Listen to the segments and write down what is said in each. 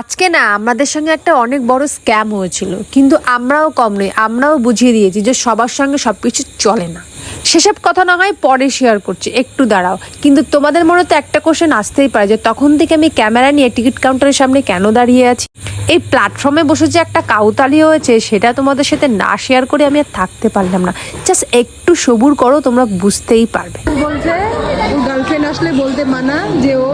আজকে না আমাদের সঙ্গে একটা অনেক বড় স্ক্যাম হয়েছিল, কিন্তু আমরাও কম নই, আমরাও বুঝিয়ে দিয়েছি যে সবার সঙ্গে সব কিছু চলে না। সেসব কথা না হয় পরে শেয়ার করছি, একটু দাঁড়াও। কিন্তু তোমাদের মনে তো একটা কোশ্চেন আসতেই পারে যে তখন থেকে আমি ক্যামেরা নিয়ে টিকিট কাউন্টারের সামনে কেন দাঁড়িয়ে আছি? এই প্ল্যাটফর্মে বসে যে একটা কাউতালি হয়েছে, সেটা তোমাদের সাথে না শেয়ার করে আমি আর থাকতে পারলাম না। জাস্ট একটু সবুর করো, তোমরা বুঝতেই পারবে। বলছে গার্লফ্রেন্ড আসলে বলতে মানা যে ও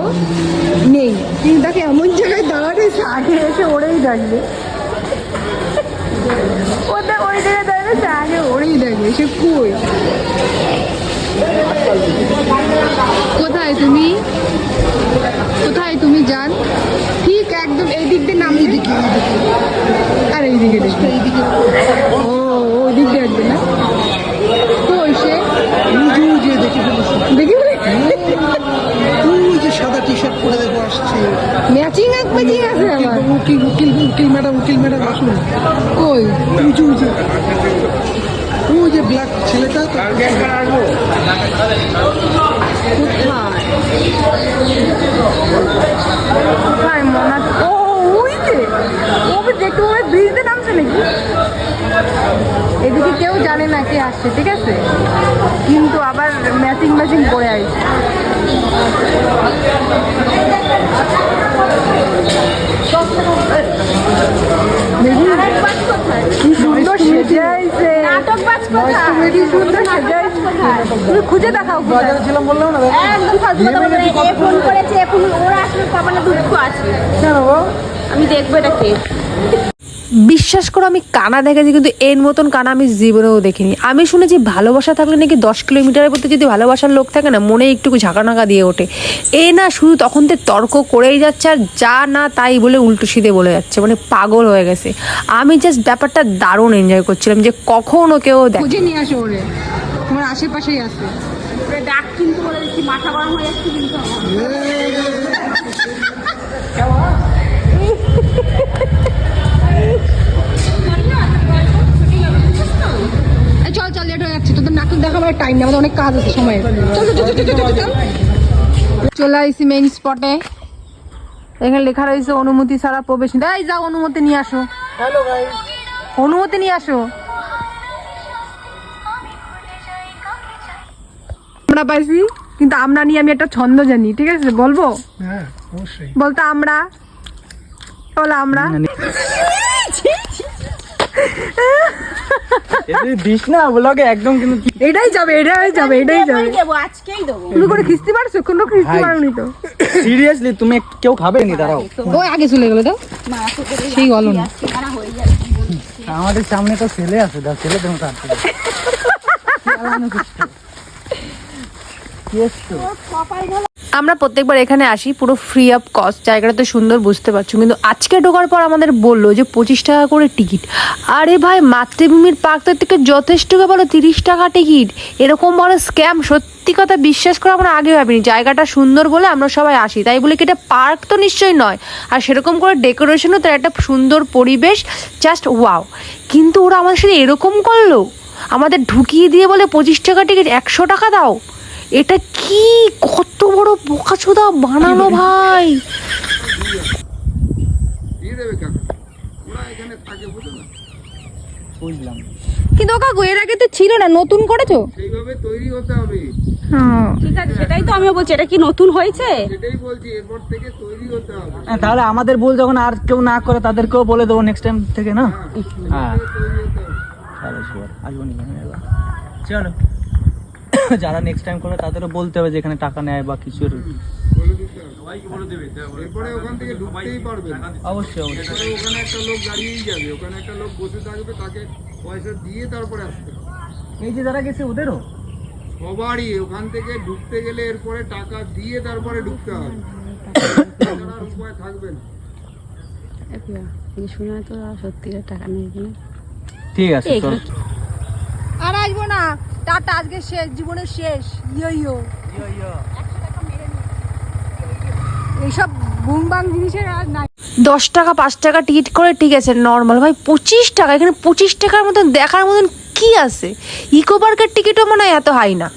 নেই কিন্তু তাকে এমন জায়গায় দাঁড়াতে আগে এসে ওরেই দাঁড়িয়ে ওটা ওই জায়গায় দাঁড়িয়েছে আগে ওরেই দাঁড়িয়ে সে কই কোথায় তুমি? কোথায় তুমি যান? ঠিক একদম এই দিক দিয়ে নাম দিকে আর এইদিকে দেখো এইদিকে। ও ওই দিক দিয়ে আসবে না? কই সে? দেখে ফেলেছি। দেখি ওই যে সাদা টি শার্ট পরে দেখো আসছে ম্যাচিং এক ম্যাচিং আছে আমার উকিল উকিল উকিল ম্যাডাম উকিল ম্যাডাম, আসুন। কই? উঁচু উঁচু ওই যে ব্ল্যাক ছেলেটা কোথায়? মনে? ও, ওই যে ওকে দেখতে ওই ব্রিজে নামছে নাকি? এদিকে কেউ জানে না কে আসছে, ঠিক আছে? কিন্তু আবার ম্যাচিং ম্যাচিং করে আসছে। কি সুন্দর কি সুন্দর তুমি খুঁজে দেখাও কোথায়? বাজারে ছিলাম বললাম না একদম ফালতু কথা বলবে এ ফোন করেছে, এ ফোন- ওরা আসলে কপালে দুঃখ আছে। কেন আমি দেখব এটা কে। বিশ্বাস করো আমি কানা দেখেছি কিন্তু এর মতন কানা আমি জীবনেও দেখিনি। আমি শুনেছি ভালোবাসা থাকলে নাকি দশ কিলোমিটারের প্রতি যদি ভালোবাসার লোক থাকে না মনে একটু ঝাঁকানাকা দিয়ে ওঠে। এ না শুধু তখন তো তর্ক করেই যাচ্ছে আর যা না তাই বলে উল্টো সিধে বলে যাচ্ছে মানে পাগল হয়ে গেছে। আমি জাস্ট ব্যাপারটা দারুণ এনজয় করছিলাম যে কখনো কেউ দেখ নিয়ে আসো ওরে তোমার আশেপাশেই আছে। ডাক কিন্তু বলে মাথা গরম হয়ে যাচ্ছে কিন্তু। চল চল লেট হয়ে যাচ্ছে। তোদের নাটক দেখাবার টাইম নেই আমাদের অনেক কাজ আছে সময় চল চল চল চল, চল, চল, আসছি মেইন স্পটে এখানে লেখা রয়েছে অনুমতি ছাড়া প্রবেশ। এই যাও অনুমতি নিয়ে আসো। হ্যালো গাইস অনুমতি নিয়ে আসো। আমরা পাইছি কিন্তু আমরা নিয়ে আমি একটা ছন্দ জানি ঠিক আছে? বলব? হ্যাঁ অবশ্যই। বলতো আমরা? বলো আমরা। দিস না ব্লগে একদম কিন্তু এটাই যাবে এটাই যাবে এটাই যাবে। দেবো, আজকেই দেবো। তুমি করে খিস্তি পারছ কোনো খিস্তি পারোনি তো। সিরিয়াসলি তুমি কেউ খাবে নি? দাঁড়াও। ও আগে চলে গেলো তো। সেই গলন। আমাদের সামনে তো ছেলে আছে দাও ছেলে তুমি আমরা প্রত্যেকবার এখানে আসি, পুরো ফ্রি অফ কস্ট জায়গাটা তো সুন্দর, বুঝতে পারছ। কিন্তু আজকে ঢোকার পর আমাদের বলল যে পঁচিশ টাকা করে টিকিট। আরে ভাই, মাতৃভূমির পার্কটার থেকে যথেষ্ট বলো তিরিশ টাকা টিকিট। এরকম বড় স্ক্যাম সত্যি কথা বিশ্বাস করে আমরা আগে ভাবিনি। জায়গাটা সুন্দর বলে আমরা সবাই আসি। তাই বলে কি এটা পার্ক তো নিশ্চয়ই নয়। আর সেরকম করে ডেকোরেশনও তার একটা সুন্দর পরিবেশ জাস্ট ওয়াও কিন্তু ওরা আমাদের সাথে এরকম করল? আমাদের ঢুকিয়ে দিয়ে বলে পঁচিশ টাকা টিকিট, একশো টাকা দাও। এটা কি কত বড় বোকাচোদা বানানো ভাই। বুঝলাম কিন্তু কাকু এর আগে তো ছিল না নতুন করেছ? সেইভাবে তৈরি হতে হবে হ্যাঁ। ঠিক আছে সেটাই তো আমিও বলছি এটা কি নতুন হয়েছে? সেটাই বলছি এরপর থেকে তৈরি হতে হবে হ্যাঁ, তাহলে আমাদের ভুল যখন আর কেউ না করে তাদেরকেও বলে দেবো নেক্সট টাইম থেকে না? হ্যাঁ। চলো sure, আসব নি আমি এবার। চলো যারা নেক্সট টাইম করবে তাদেরও বলতে হবে যে এখানে টাকা নেয় বা কিছুর। এরপরে ওখান থেকে ঢুকতেই পারবে না। অবশ্যই অবশ্যই। ওখানে একটা লোক দাঁড়িয়েই যাবে ওখানে একটা লোক বসে থাকবে তাকে পয়সা দিয়ে তারপরে আসতে এই যে যারা গেছে ওদেরও? সবারই ওখান থেকে ঢুকতে গেলে এরপরে টাকা দিয়ে তারপরে ঢুকতে হবে। উপায় থাকবে না। শুনে তো সত্যিকার টাকা নেই ঠিক আছে। আর আসব না। টাটা আজকে শেষ জীবনের শেষ। ইয়ো ইয়ো। এইসব বুমবাং জিনিসের আর নাই। দশ টাকা পাঁচ টাকা টিকিট করে ঠিক আছে নর্মাল ভাই পঁচিশ টাকা এখানে পঁচিশ টাকার মতন দেখার মতন কি আছে? ইকো পার্কের টিকিটও মনে হয় এত হাই না।